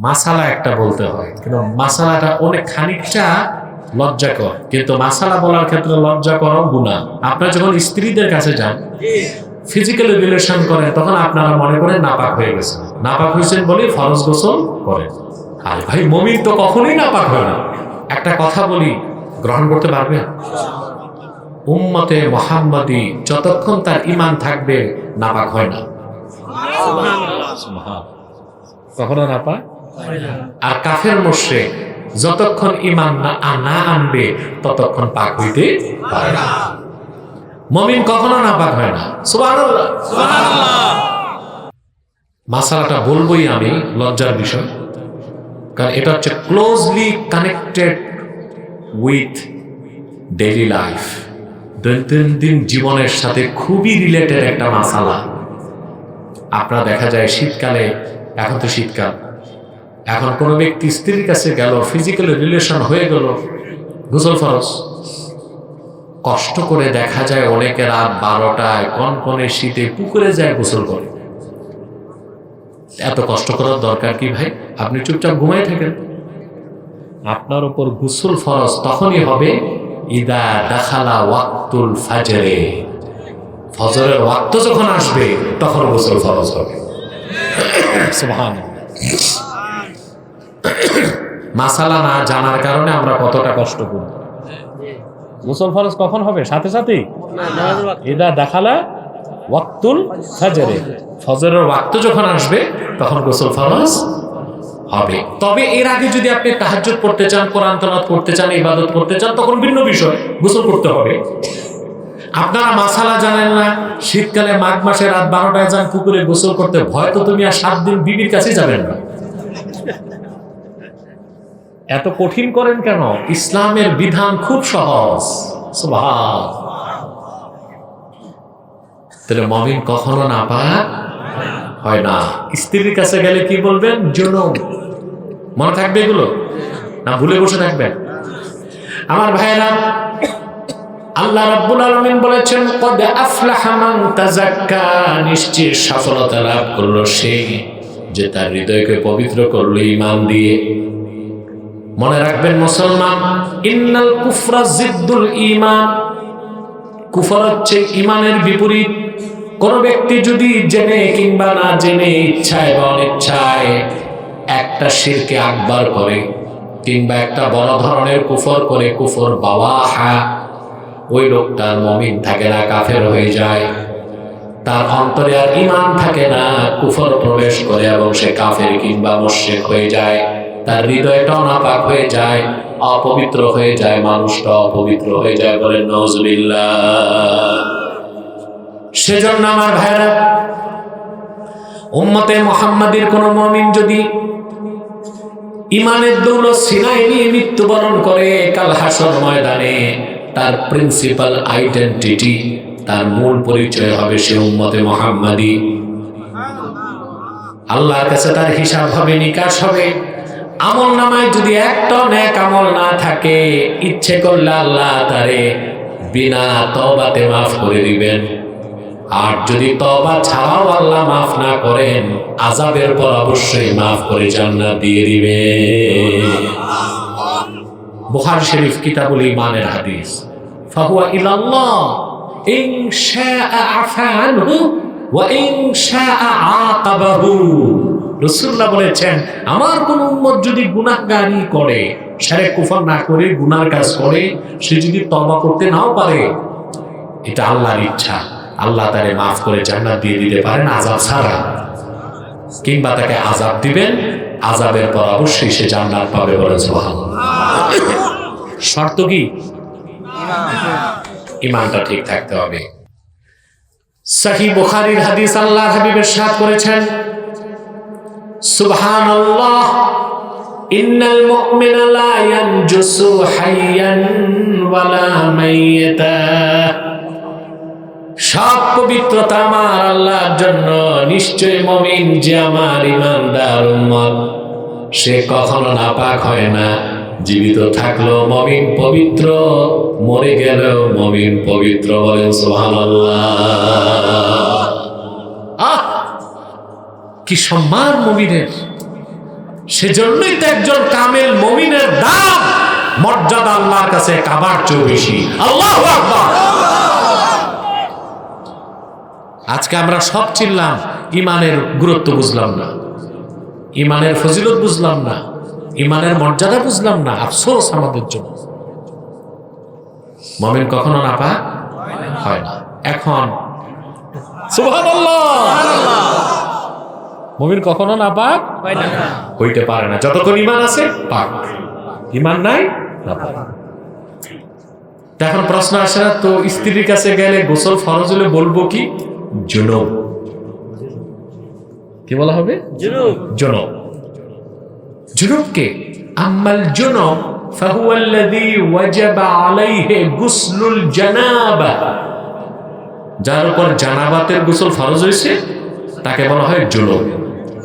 মাসালা একটা বলতে হয় কিন্তু মাসালাটা অনেক খানিকটা লজ্জাকর। কিন্তু মাসালা বলার ক্ষেত্রে লজ্জাকর গুণা। আপনারা যখন স্ত্রীদের কাছে যান ফিজিক্যাল রিলেশন করেন তখন আপনারা মনে করেন নাপাক হয়ে গেছেন। নাপাক হয়েছেন বলে ফরজ গোসল করেন। আর ভাই মমিন তো কখনোই নাপাক হয় না। একটা কথা বলি গ্রহণ করতে পারবে? উম্মতে মোহাম্মদী যতক্ষণ তার ইমান থাকবে নাপাক হয় না। কখনো নাপাক? আর কাফের মোশরে যতক্ষণ ইমান না না আনবে, ততক্ষণ পাক হইতে পারে না। মমিন কখনো না পাক হয় না। মাসালাটা বলবোই আমি, লজ্জার বিষয়। কারণ এটা হচ্ছে closely connected with daily life দৈনন্দিন জীবনের সাথে খুবই রিলেটেড একটা মাসালা। আপনার দেখা যায় শীতকালে, এখন তো শীতকাল এখন কোনো ব্যক্তি স্ত্রীর কাছে গেল ফিজিক্যাল রিলেশন হয়ে গেল, গোসল ফরস কষ্ট করে দেখা যায় অনেকে রাত বারোটায় কনকনে শীতে পুকুরে যায় গোসল করে। এত কষ্ট করার দরকার কি ভাই? আপনি চুপচাপ ঘুমাই থাকেন। আপনার উপর গুসল ফরজ তখনই হবে, ইদা দাখালা ওয়াক্তুল ফাজরে। ফজরের ওয়াক্ত যখন আসবে, তখন গোসল ফরজ হবে। সুবহানাল্লাহ। মাসালা না জানার কারণে আমরা কতটা কষ্ট করি। গোসল ফরজ কখন হবে? সাথে সাথেই? এদা দেখালা ওয়াক্তুল ফাজরে। ফজরের ওয়াক্ত যখন আসবে তখন গোসল ফরজ হবে। তবে এর আগে যদি আপনি তাহাজ্জুদ পড়তে চান কোরআন তেলাওয়াত করতে চান ইবাদত করতে চান তখন ভিন্ন বিষয় গোসল করতে হবে। আপনারা মাসালা জানেন না শীতকালে মাঘ মাসে রাত বারোটায় যান পুকুরে গোসল করতে ভয় তো তুমি আর সাত দিন বিবির কাছে যাবেন না। এত কঠিন করেন কেন? ইসলামের বিধান খুব সহজ। তাহলে মমিন কখনো না পাক হয় না। স্ত্রীর কাছে গেলে কি বলবেন? জনম মনে থাকবে এগুলো? না ভুলে বসে থাকবেন? আমার ভাইয়েরা, আল্লাহ রাব্বুল আলামিন বলেছেন, কদ আফলাহা তাযাক্কা নিশ্চয় সফলতা লাভ করল সে যে তার হৃদয়কে পবিত্র করল ঈমান দিয়ে। মনে রাখবেন মুসলমান, ইন্নাল কুফরা জিদ্দুল ঈমান। কুফর হচ্ছে ঈমানের বিপরীত। কোন ব্যক্তি যদি জেনে কিংবা না জেনে ইচ্ছায় বা অনিচ্ছায় একটা শিরকে আকবার করে কিংবা একটা বড় ধরনের কুফর করে, কুফর বাওয়াহা, ওই লোকটার মমিন থাকে না, কাফের হয়ে যায়। তার অন্তরে আর ইমান থাকে না, কুফর প্রবেশ করে এবং সে কাফের কিংবা মুশরিক হয়ে যায়। তার হৃদয়টাও নাপাক হয়ে যায়, অপবিত্র হয়ে যায়, মানুষটা অপবিত্র হয়ে যায় বলেন নজরুল্লাহ সেজন্য আমার ভাইরা উম্মতে মোহাম্মদের কোন মমিন যদি ইমানের দৌলত সিনাই নিয়ে মৃত্যুবরণ করে কাল হাসর ময়দানে, তার প্রিন্সিপাল আইডেন্টিটি তার মূল পরিচয় হবে সে উম্মতে মোহাম্মদী। আল্লাহর কাছে তার হিসাব হবে, নিকাশ হবে। আমল নামায় যদি একটা ন্যাক আমল না থাকে, ইচ্ছে করলে আল্লাহ তারে বিনা তবাতে মাফ করে দিবেন। আর যদি তবা ছাড়াও আল্লাহ মাফ না করেন আজাবের পর অবশ্যই মাফ করে জান্নাত দিয়ে দিবে বুখার শরীফ কিতাবুল ইমানের হাদিস। ফাহুয়া ইলাল্লাহ, ইন শাআ আফা আনহু ওয়া ইন শাআ আকাবাহু রাসূলুল্লাহ বলেছেন, আমার কোন উম্মত যদি গুনাহগারি করে শিরক কুফর না করে, গুনার কাজ করে, সে যদি তওবা করতে নাও পারে, এটা আল্লাহর ইচ্ছা। আল্লাহ তারে মাফ করে জান্নাত দিয়ে দিতে পারেন আজাব ছাড়া। কিংবা তাকে আজাব দিবেন আজাবের পর অবশ্যই সে জান্নাত পাবে বলে শর্ত কি? ইমানটা ঠিক থাকতে হবে। সহি বুখারীর হাদিস আল্লাহ হাবিবের সাথ করেছেন সুবহানাল্লাহ, ইন্নাল মুমিনা লা ইয়ানজুসু হাইয়ান ওয়ালা মাইয়াতা। সব পবিত্রতা আমার আল্লাহর জন্য নিশ্চয় মমিন যে আমার ইমানদার উম্মত। সে কখনো নাপাক হয় না। জীবিত থাকল মমিন পবিত্র, মরে গেলেও মমিন পবিত্র বলেন সুবহানাল্লাহ। আহ কি সম্মান মমিনের? সেজন্যই তো একজন কামেল মমিনের দাম, মর্যাদা আল্লাহর কাছে কাবার চেয়ে বেশি। আল্লাহ আজকে আমরা সব চিনলাম, ইমানের গুরুত্ব বুঝলাম না। ইমানের ফজিলত বুঝলাম না। ইমানের মর্যাদা বুঝলাম না, আফসোস আমাদের জন্য। মমিন কখনো না পা হয় না। এখন মমিন কখনো না পাক হইতে পারে না যতক্ষণ ইমান আছে পাক ইমান নাই না পাক তা এখন প্রশ্ন আসে না তো স্ত্রীর কাছে গেলে গোসল ফরজ হলে বলবো কি জুনব কি বলা হবে জনব জুনুবকে আম্মাল জুনুব فهو الذي وجب عليه غسل الجنابه যার উপর জানাবাতের গোসল ফরজ হয়েছে তাকে বলা হয় জুনুব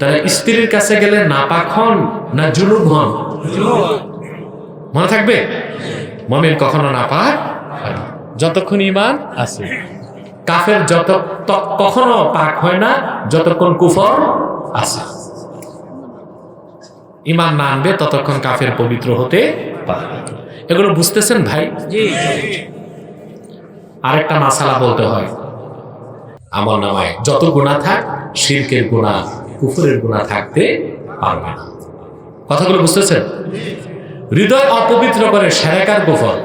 তাহলে স্ত্রীর কাছে গেলে নাপাক হন না জুনুব হন? মনে থাকবে? মমিন কখনো নাপাক। যতক্ষণ ইমান আছে। কাফের যত কখনো পাক হয় না যতক্ষণ কুফর আছে। ইমান না আনবে ততক্ষণ কাফের পবিত্র হতে পারে। এগুলো বুঝতেছেন ভাই? আরেকটা মাসালা বলতে হয়। আমার নামায় যত গুণা থাক শিল্পের গুণা কুফুরের গুণা থাকতে পারবে না। কথাগুলো বুঝতেছেন? হৃদয় অপবিত্র করে সেরেকার কুফর।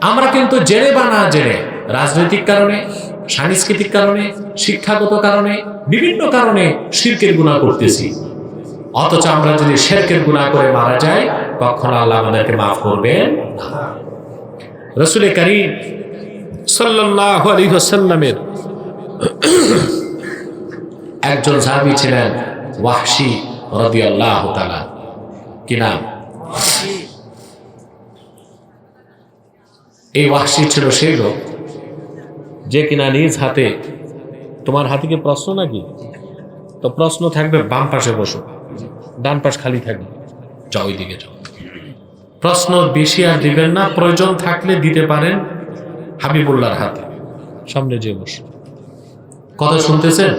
আমরা কিন্তু জেনে বা না জেনে, রাজনৈতিক কারণে, সাংস্কৃতিক কারণে, শিক্ষাগত কারণে, বিভিন্ন কারণে শিরকের গুণা করতেছি। অথচ আমরা যদি শেরকের গুণা করে মারা যাই, কখনো আল্লাহ আমাদেরকে মাফ করবেন রসুল করিম সাল্লাহ আলী সাল্লামের একজন সাহাবী ছিলেন ওয়াহশি রবি আল্লাহ তালা কি নাম? এই ওয়াহশি ছিল সেই লোক যে কিনা নিজ হাতে, তোমার হাতে কি প্রশ্ন নাকি? তো প্রশ্ন থাকবে, বাম পাশে বসো, ডান পাশ খালি থাকবে। যাও ওইদিকে যাও। প্রশ্ন বেশি আর দিবেন না, প্রয়োজন থাকলে দিতে পারেন হাবিবুল্লাহর হাতে। সামনে যে বসো। কথা শুনতেছেন?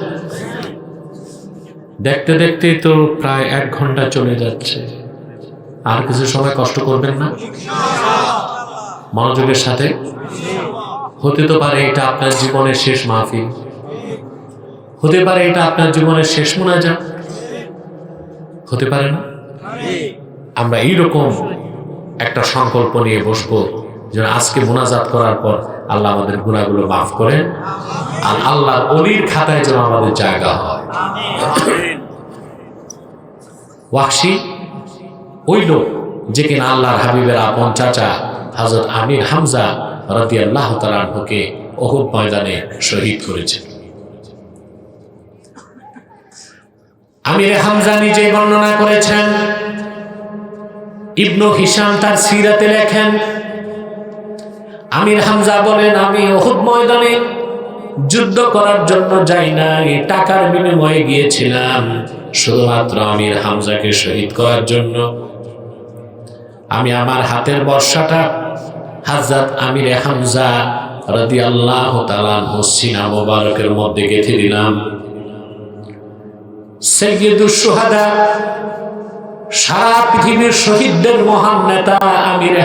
দেখতে দেখতেই তো প্রায় এক ঘণ্টা চলে যাচ্ছে। আর কিছু সময় কষ্ট করবেন না। মনোযোগের সাথে। হতে তো পারে এটা আপনার জীবনের শেষ মাহফিল। হতে পারে এটা আপনার জীবনের শেষ মোনাজা হতে পারে না? আমরা এইরকম একটা সংকল্প নিয়ে বসবো যেন আজকে মোনাজাত করার পর আল্লাহ আমাদের গুণাগুলো মাফ করেন। আর আল্লাহর অলির খাতায় যেন আমাদের জায়গা হয়। ওয়াকসি ওই লোক যে কিনা আল্লাহর হাবিবের আপন চাচা হজরত আমির হামজা রাদি আল্লাহ তালাহকে অহুদ ময়দানে শহীদ করেছেন আমির হামজা নিজে বর্ণনা করেছেন। ইবনু হিসাম তার সিরাতে লেখেন, আমির হামজা বলেন, আমি অহুদ ময়দানে যুদ্ধ করার জন্য যাই নাই, টাকার বিনিময়ে গিয়েছিলাম। শুধুমাত্র আমির হামজাকে শহীদ করার জন্য। আমি আমার হাতের বর্ষাটা হাজরত আমির হামজা রাদি আল্লাহ তালান সিনা মোবারকের মধ্যে গেঁথে দিলাম। শহীদদের মহান নেতা আমির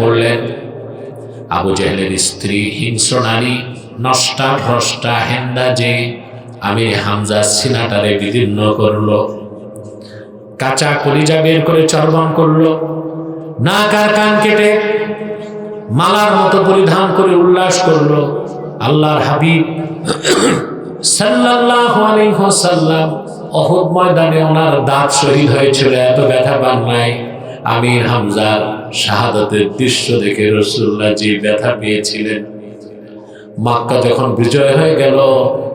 পড়লেন। আবু জেহেলের স্ত্রী হিংস্র নারী, নষ্টা ভ্রষ্টা হেন্দা যে আমি হামজা সিনাটারে বিদীর্ণ করল। কাঁচা কলিজা বের করে চর্বণ করল। নাক আর কান কেটে মালার মতো পরিধান করে উল্লাস করল। আল্লাহর হাবিব সাল্লাল্লাহু আলাইহি ওয়াসাল্লাম অহুদ ময়দানে ওনার দাঁত শহীদ হয়েছিল, এত ব্যথা পান নাই। আমির হামজার শাহাদাতের দৃশ্য দেখে রসুল্লাহ যে ব্যথা পেয়েছিলেন। মাক্কা যখন বিজয় হয়ে গেল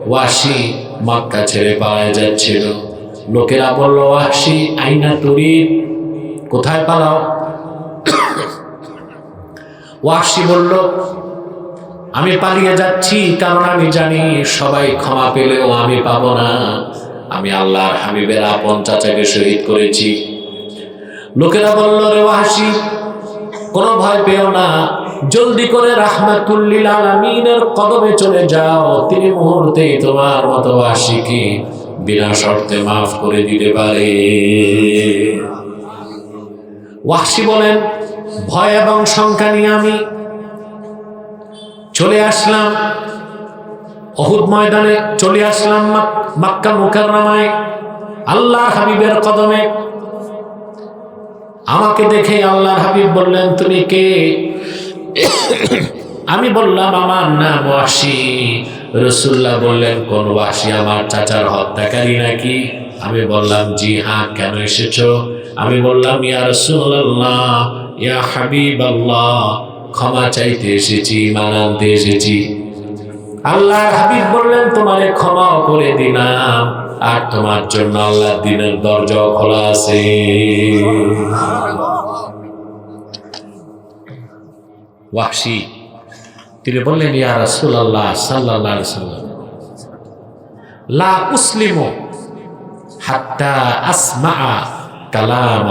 ওয়াসি মাক্কা ছেড়ে পাওয়া যাচ্ছিল। লোকেরা বলল, ওয়াসি, আইনা তুরি? কোথায় পালাও? ওয়াসি বলল, আমি পালিয়ে যাচ্ছি, কারণ আমি জানি সবাই ক্ষমা পেলেও আমি পাবো না। আমি আল্লাহর হাবিবের আপন চাচাকে শহীদ করেছি। লোকেরা বলল, রে ওয়াসি, কোনো ভয় পেও না। জলদি করে রাহমাতুল্লিল আলামিনের কদমে চলে যাও। তিনি মুহূর্তেই তোমার মতো ওয়াসিকে বিনা শর্তে মাফ করে দিতে পারে। ওয়াসি বলেন, ভয় এবং শঙ্কা নিয়ে আমি চলে আসলাম। অহুদ ময়দানে চলে আসলাম মাক- মাক্কা মুকাররমায়। আল্লাহ হাবিবের কদমে। আমাকে দেখে আল্লাহ হাবিব বললেন, তুমি কে? আমি বললাম, আমার নাম ওয়াসি। রসুল্লাহ বললেন, কোন ওয়াসি আমার চাচার হত্যাকারী নাকি? আমি বললাম, জি হ্যাঁ কেন এসেছ? আমি বললাম, ইয়া রসুল্লাহ ইয়া হাবিব আল্লাহ ক্ষমা চাইতে এসেছি মানানতে এসেছি। আল্লাহ হাবিব বললেন, তোমারে ক্ষমাও করে দিলাম, আর তোমার জন্য আল্লাহ দিনের দরজাও খোলা আছে। ওয়াহশি তিনি বললেন, ইয়া রাসূলুল্লাহ সাল্লাল্লাহু আলাইহি সাল্লাম লা উসলিমু হাত্তা আসমা কালাম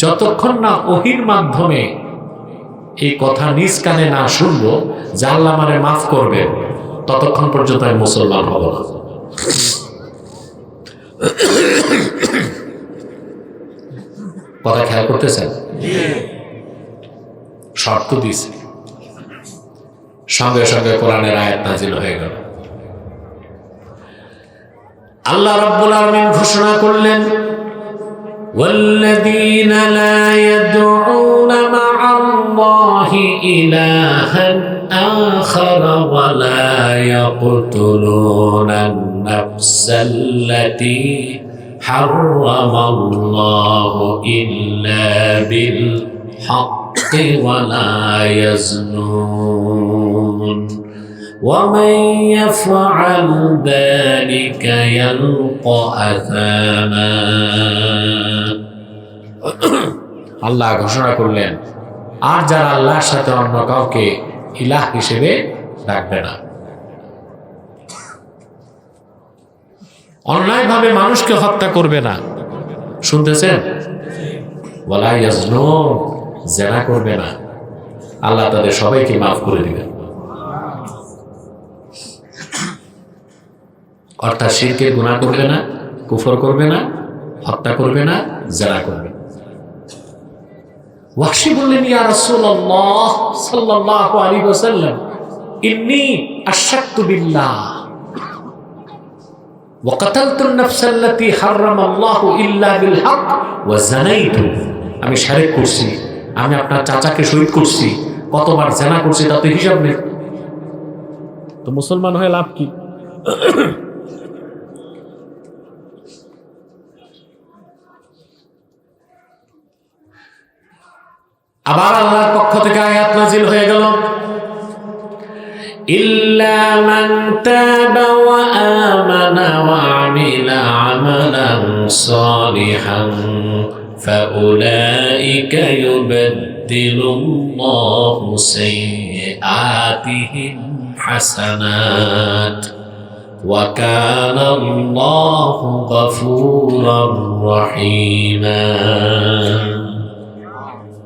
যতক্ষণ না ওহির মাধ্যমে এই কথা নিজ কানে না শুনব আল্লাহ মানে মাফ করবেন, ততক্ষণ পর্যন্ত আমি মুসলমান হব না। কথা খেয়াল করতেছেন? শর্ত দিছে সঙ্গে সঙ্গে কোরআনের আয়াত নাজিল হয়ে গেল আল্লাহ রাব্বুল আলামিন ঘোষণা করলেন والذين لا يدعون مع الله إلها آخر ولا يقتلون النفس التي حرم الله إلا بالحق ولا يزنون ومن يفعل ذلك يلقى أثاما আল্লাহ ঘোষণা করলেন আর যারা আল্লাহর সাথে অন্য কাউকে ইলাহ হিসেবে ডাকবে না অন্যায়ভাবে মানুষকে হত্যা করবে না শুনতেছেন বলা ইয়াজনু জেনা করবে না আল্লাহ তাদের সবাইকে মাফ করে দিবেন অর্থাৎ শিরকে গুণা করবে না কুফর করবে না হত্যা করবে না জেনা করবে না। ওয়াহশি বললেন ইয়া রাসূলুল্লাহ সাল্লাল্লাহু আলাইহি ওয়াসাল্লাম ইন্নী আশাক্তু বিল্লাহ وقتلت النفس التي حرم الله إلا بالحق وزنيت আমি শারেক করছি আমি আপনার চাচাকে শহীদ করছি কতবার জেনা করছি তাতে হিসাব নেই তো মুসলমান হয়ে লাভ কি আবার আল্লাহর পক্ষ থেকে আয়াত নাজিল হয়ে গেল إلا من تاب وآمن وعمل عملا صالحا فأولئك يبدل الله سيئاتهم حسنات وكان الله غفورا رحيما